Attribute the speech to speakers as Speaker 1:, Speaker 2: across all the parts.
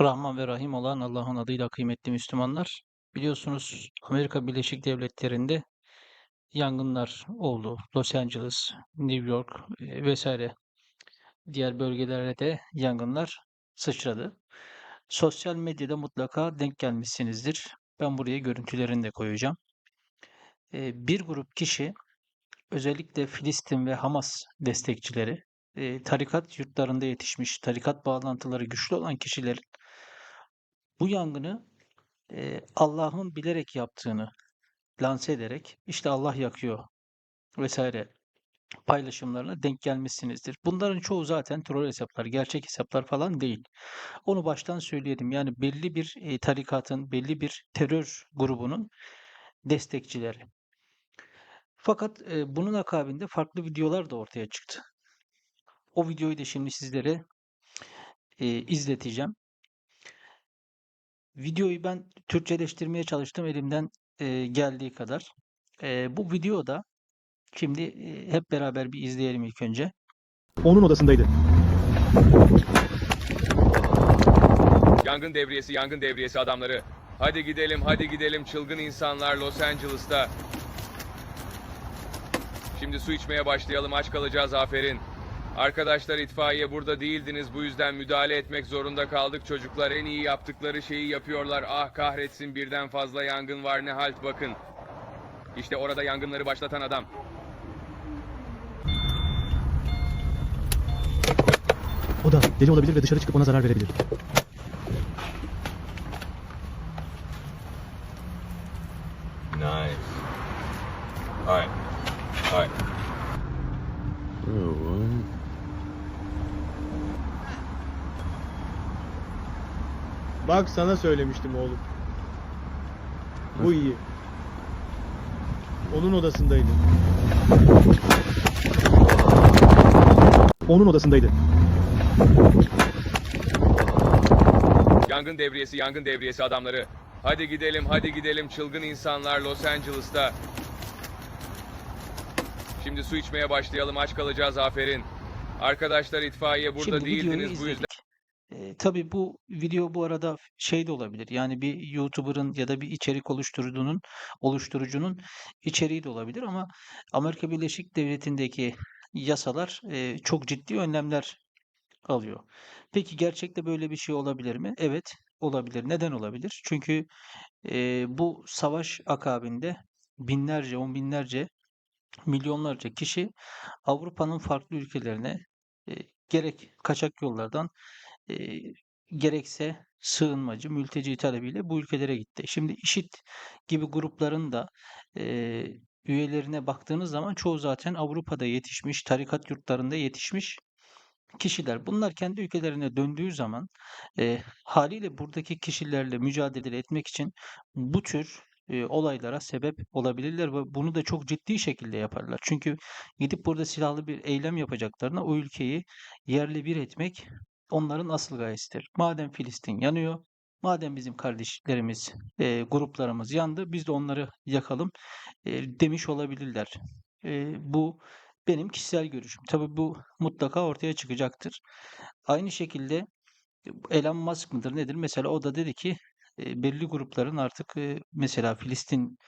Speaker 1: Rahman ve Rahim olan Allah'ın adıyla kıymetli Müslümanlar, biliyorsunuz Amerika Birleşik Devletleri'nde yangınlar oldu. Los Angeles, New York vesaire diğer bölgelerde de yangınlar sıçradı. Sosyal medyada mutlaka denk gelmişsinizdir. Ben buraya görüntülerini de koyacağım. Bir grup kişi özellikle Filistin ve Hamas destekçileri, tarikat yurtlarında yetişmiş, tarikat bağlantıları güçlü olan kişilerin bu yangını e, Allah'ın bilerek yaptığını lanse ederek işte Allah yakıyor vesaire paylaşımlarına denk gelmişsinizdir. Bunların çoğu zaten troll hesaplar, gerçek hesaplar falan değil. Onu baştan söyleyelim. Yani belli bir tarikatın, belli bir terör grubunun destekçileri. Fakat bunun akabinde farklı videolar da ortaya çıktı. O videoyu da şimdi sizlere izleteceğim. Videoyu ben Türkçeleştirmeye çalıştım elimden e, geldiği kadar. E, bu videoda şimdi e, hep beraber bir izleyelim ilk önce.
Speaker 2: Onun odasındaydı.
Speaker 3: Yangın devriyesi, yangın devriyesi adamları. Hadi gidelim, hadi gidelim çılgın insanlar Los Angeles'ta. Şimdi su içmeye başlayalım, aç kalacağız aferin. Arkadaşlar itfaiye burada değildiniz bu yüzden müdahale etmek zorunda kaldık. Çocuklar en iyi yaptıkları şeyi yapıyorlar. Ah kahretsin birden fazla yangın var ne halt bakın. İşte orada yangınları başlatan adam.
Speaker 2: O da deli olabilir ve dışarı çıkıp ona zarar verebilir.
Speaker 3: Nice. Alright. Alright.
Speaker 4: Bak sana söylemiştim oğlum. Bu iyi. Onun odasındaydı.
Speaker 2: Onun odasındaydı.
Speaker 3: Yangın devriyesi, yangın devriyesi adamları. Hadi gidelim, hadi gidelim çılgın insanlar Los Angeles'ta. Şimdi su içmeye başlayalım, aç kalacağız aferin. Arkadaşlar itfaiye burada
Speaker 1: Şimdi videoyu
Speaker 3: değildiniz bu
Speaker 1: izledik.
Speaker 3: yüzden.
Speaker 1: E, tabii bu video bu arada şey de olabilir. Yani bir YouTuber'ın ya da bir içerik oluşturucunun oluşturucunun içeriği de olabilir ama Amerika Birleşik Devleti'ndeki yasalar e, çok ciddi önlemler alıyor. Peki gerçekte böyle bir şey olabilir mi? Evet, olabilir. Neden olabilir? Çünkü e, bu savaş akabinde binlerce, on binlerce, milyonlarca kişi Avrupa'nın farklı ülkelerine e, gerek kaçak yollardan e, gerekse sığınmacı, mülteci talebiyle bu ülkelere gitti. Şimdi IŞİD gibi grupların da e, üyelerine baktığınız zaman çoğu zaten Avrupa'da yetişmiş, tarikat yurtlarında yetişmiş kişiler. Bunlar kendi ülkelerine döndüğü zaman e, haliyle buradaki kişilerle mücadele etmek için bu tür e, olaylara sebep olabilirler ve bunu da çok ciddi şekilde yaparlar. Çünkü gidip burada silahlı bir eylem yapacaklarına o ülkeyi yerle bir etmek onların asıl gayesidir. Madem Filistin yanıyor, madem bizim kardeşlerimiz, e, gruplarımız yandı, biz de onları yakalım e, demiş olabilirler. E, bu benim kişisel görüşüm. Tabii bu mutlaka ortaya çıkacaktır. Aynı şekilde Elon Musk mıdır nedir? Mesela o da dedi ki e, belli grupların artık e, mesela Filistin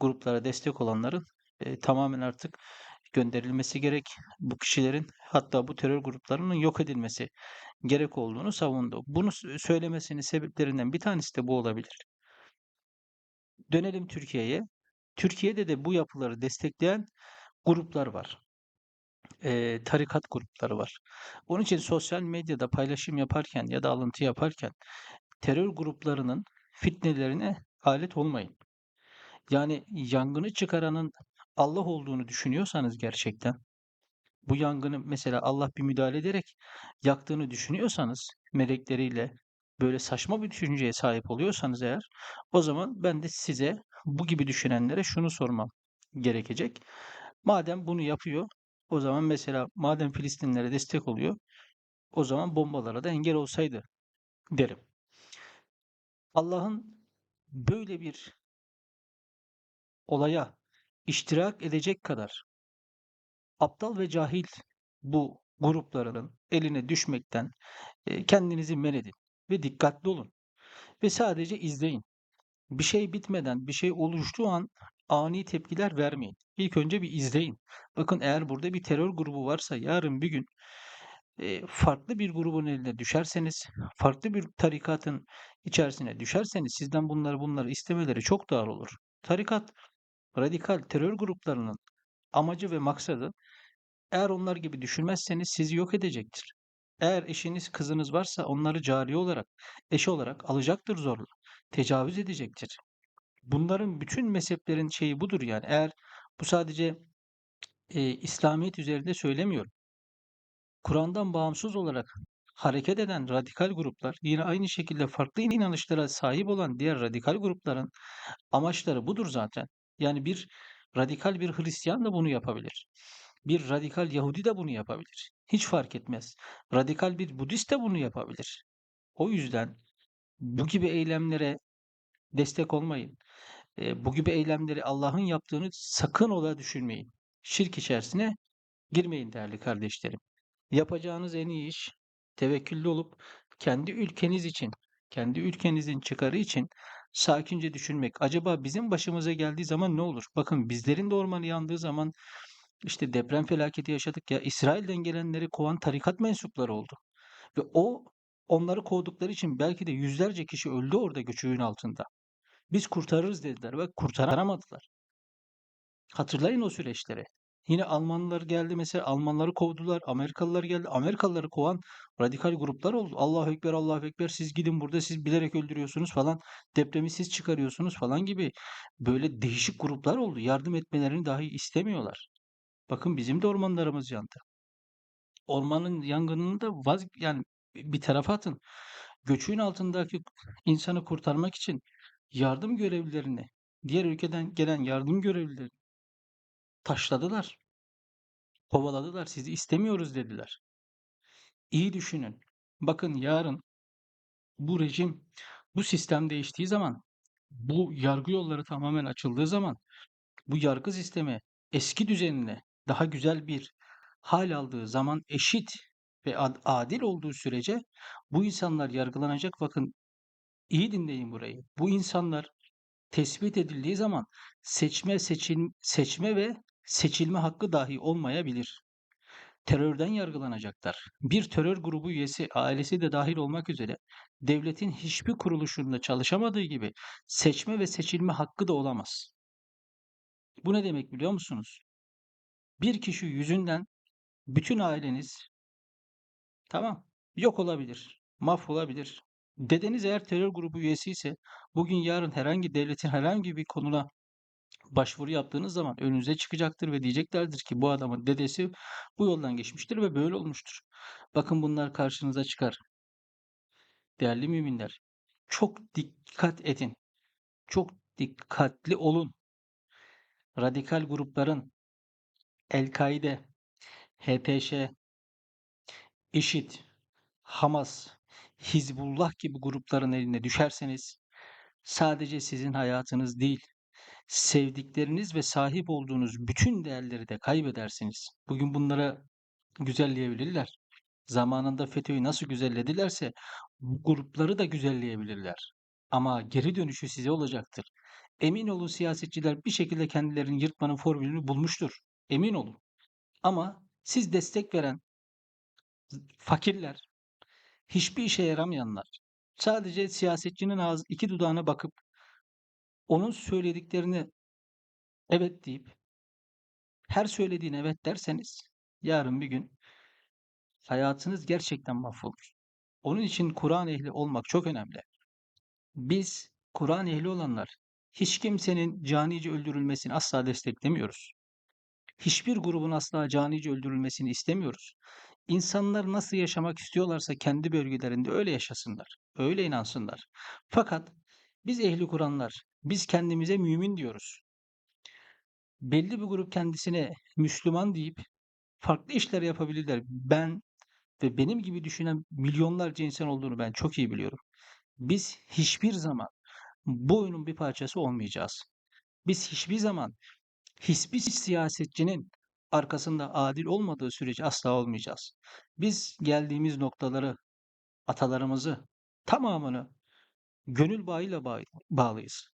Speaker 1: gruplara destek olanların e, tamamen artık gönderilmesi gerek. Bu kişilerin hatta bu terör gruplarının yok edilmesi gerek olduğunu savundu. Bunu söylemesinin sebeplerinden bir tanesi de bu olabilir. Dönelim Türkiye'ye. Türkiye'de de bu yapıları destekleyen gruplar var. Eee, tarikat grupları var. Onun için sosyal medyada paylaşım yaparken ya da alıntı yaparken terör gruplarının fitnelerine alet olmayın. Yani yangını çıkaranın Allah olduğunu düşünüyorsanız gerçekten bu yangını mesela Allah bir müdahale ederek yaktığını düşünüyorsanız melekleriyle böyle saçma bir düşünceye sahip oluyorsanız eğer o zaman ben de size bu gibi düşünenlere şunu sormam gerekecek. Madem bunu yapıyor o zaman mesela madem Filistinlere destek oluyor o zaman bombalara da engel olsaydı derim. Allah'ın böyle bir olaya iştirak edecek kadar aptal ve cahil bu gruplarının eline düşmekten kendinizi men edin. ve dikkatli olun ve sadece izleyin. Bir şey bitmeden, bir şey oluştuğu an ani tepkiler vermeyin. İlk önce bir izleyin. Bakın eğer burada bir terör grubu varsa yarın bir gün farklı bir grubun eline düşerseniz, farklı bir tarikatın içerisine düşerseniz sizden bunları bunları istemeleri çok doğal olur. Tarikat, radikal terör gruplarının amacı ve maksadı eğer onlar gibi düşünmezseniz sizi yok edecektir. Eğer eşiniz, kızınız varsa onları cariye olarak, eş olarak alacaktır zorla. Tecavüz edecektir. Bunların bütün mezheplerin şeyi budur yani. Eğer bu sadece eee, İslamiyet üzerinde söylemiyorum. Kur'an'dan bağımsız olarak hareket eden radikal gruplar, yine aynı şekilde farklı inanışlara sahip olan diğer radikal grupların amaçları budur zaten. Yani bir radikal bir Hristiyan da bunu yapabilir. Bir radikal Yahudi de bunu yapabilir. Hiç fark etmez. Radikal bir Budist de bunu yapabilir. O yüzden bu gibi eylemlere destek olmayın. Eee, bu gibi eylemleri Allah'ın yaptığını sakın ola düşünmeyin. Şirk içerisine girmeyin değerli kardeşlerim. Yapacağınız en iyi iş tevekküllü olup kendi ülkeniz için, kendi ülkenizin çıkarı için sakince düşünmek. Acaba bizim başımıza geldiği zaman ne olur? Bakın bizlerin de ormanı yandığı zaman işte deprem felaketi yaşadık ya İsrail'den gelenleri kovan tarikat mensupları oldu. Ve o onları kovdukları için belki de yüzlerce kişi öldü orada göçüğün altında. Biz kurtarırız dediler ve kurtaramadılar. Hatırlayın o süreçleri. Yine Almanlar geldi mesela Almanları kovdular. Amerikalılar geldi. Amerikalıları kovan radikal gruplar oldu. Allahu Ekber, Allahu Ekber siz gidin burada siz bilerek öldürüyorsunuz falan. Depremi siz çıkarıyorsunuz falan gibi böyle değişik gruplar oldu. Yardım etmelerini dahi istemiyorlar. Bakın bizim de ormanlarımız yandı. Ormanın yangınını da vaz yani bir tarafa atın. Göçüğün altındaki insanı kurtarmak için yardım görevlilerini, diğer ülkeden gelen yardım görevlilerini taşladılar. Kovaladılar. Sizi istemiyoruz dediler. İyi düşünün. Bakın yarın bu rejim, bu sistem değiştiği zaman, bu yargı yolları tamamen açıldığı zaman, bu yargı sistemi eski düzenine daha güzel bir hal aldığı zaman eşit ve ad- adil olduğu sürece bu insanlar yargılanacak. Bakın iyi dinleyin burayı. Bu insanlar tespit edildiği zaman seçme seçil seçme ve seçilme hakkı dahi olmayabilir. Terörden yargılanacaklar. Bir terör grubu üyesi, ailesi de dahil olmak üzere devletin hiçbir kuruluşunda çalışamadığı gibi seçme ve seçilme hakkı da olamaz. Bu ne demek biliyor musunuz? Bir kişi yüzünden bütün aileniz tamam yok olabilir, mahvolabilir. Dedeniz eğer terör grubu üyesi ise bugün yarın herhangi devletin herhangi bir konuna başvuru yaptığınız zaman önünüze çıkacaktır ve diyeceklerdir ki bu adamın dedesi bu yoldan geçmiştir ve böyle olmuştur. Bakın bunlar karşınıza çıkar. Değerli müminler, çok dikkat edin. Çok dikkatli olun. Radikal grupların El-Kaide, HTŞ, IŞİD, Hamas, Hizbullah gibi grupların eline düşerseniz sadece sizin hayatınız değil, sevdikleriniz ve sahip olduğunuz bütün değerleri de kaybedersiniz. Bugün bunlara güzelleyebilirler. Zamanında FETÖ'yü nasıl güzelledilerse bu grupları da güzelleyebilirler. Ama geri dönüşü size olacaktır. Emin olun siyasetçiler bir şekilde kendilerini yırtmanın formülünü bulmuştur. Emin olun. Ama siz destek veren fakirler, hiçbir işe yaramayanlar, sadece siyasetçinin ağzı iki dudağına bakıp onun söylediklerini evet deyip her söylediğine evet derseniz yarın bir gün hayatınız gerçekten mahvolur. Onun için Kur'an ehli olmak çok önemli. Biz Kur'an ehli olanlar hiç kimsenin canice öldürülmesini asla desteklemiyoruz. Hiçbir grubun asla canice öldürülmesini istemiyoruz. İnsanlar nasıl yaşamak istiyorlarsa kendi bölgelerinde öyle yaşasınlar. Öyle inansınlar. Fakat biz ehli Kur'anlar, biz kendimize mümin diyoruz. Belli bir grup kendisine Müslüman deyip farklı işler yapabilirler. Ben ve benim gibi düşünen milyonlarca insan olduğunu ben çok iyi biliyorum. Biz hiçbir zaman bu oyunun bir parçası olmayacağız. Biz hiçbir zaman hiçbir siyasetçinin arkasında adil olmadığı sürece asla olmayacağız. Biz geldiğimiz noktaları, atalarımızı, tamamını gönül bağıyla bağ- bağlıyız.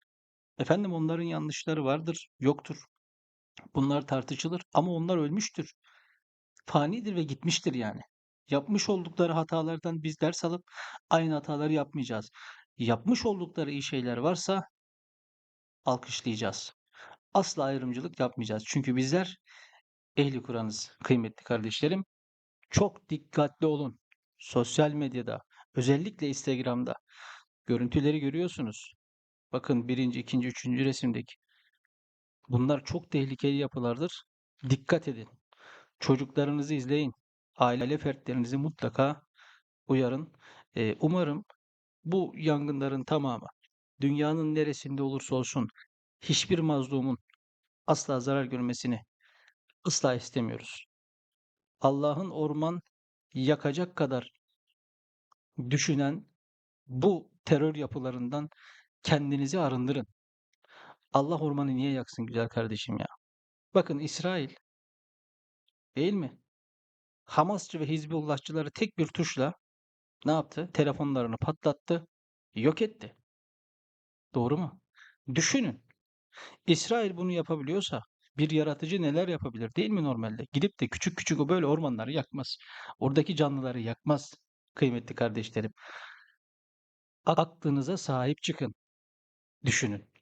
Speaker 1: Efendim onların yanlışları vardır, yoktur. Bunlar tartışılır ama onlar ölmüştür. Fanidir ve gitmiştir yani. Yapmış oldukları hatalardan biz ders alıp aynı hataları yapmayacağız. Yapmış oldukları iyi şeyler varsa alkışlayacağız. Asla ayrımcılık yapmayacağız. Çünkü bizler ehli Kur'an'ız kıymetli kardeşlerim. Çok dikkatli olun. Sosyal medyada, özellikle Instagram'da görüntüleri görüyorsunuz. Bakın birinci, ikinci, üçüncü resimdeki. Bunlar çok tehlikeli yapılardır. Dikkat edin. Çocuklarınızı izleyin. Aile fertlerinizi mutlaka uyarın. Ee, umarım bu yangınların tamamı dünyanın neresinde olursa olsun hiçbir mazlumun asla zarar görmesini asla istemiyoruz. Allah'ın orman yakacak kadar düşünen bu terör yapılarından kendinizi arındırın. Allah ormanı niye yaksın güzel kardeşim ya? Bakın İsrail değil mi? Hamasçı ve Hizbullahçıları tek bir tuşla ne yaptı? Telefonlarını patlattı, yok etti. Doğru mu? Düşünün. İsrail bunu yapabiliyorsa bir yaratıcı neler yapabilir değil mi normalde? Gidip de küçük küçük o böyle ormanları yakmaz. Oradaki canlıları yakmaz kıymetli kardeşlerim. Aklınıza sahip çıkın. Düşünün.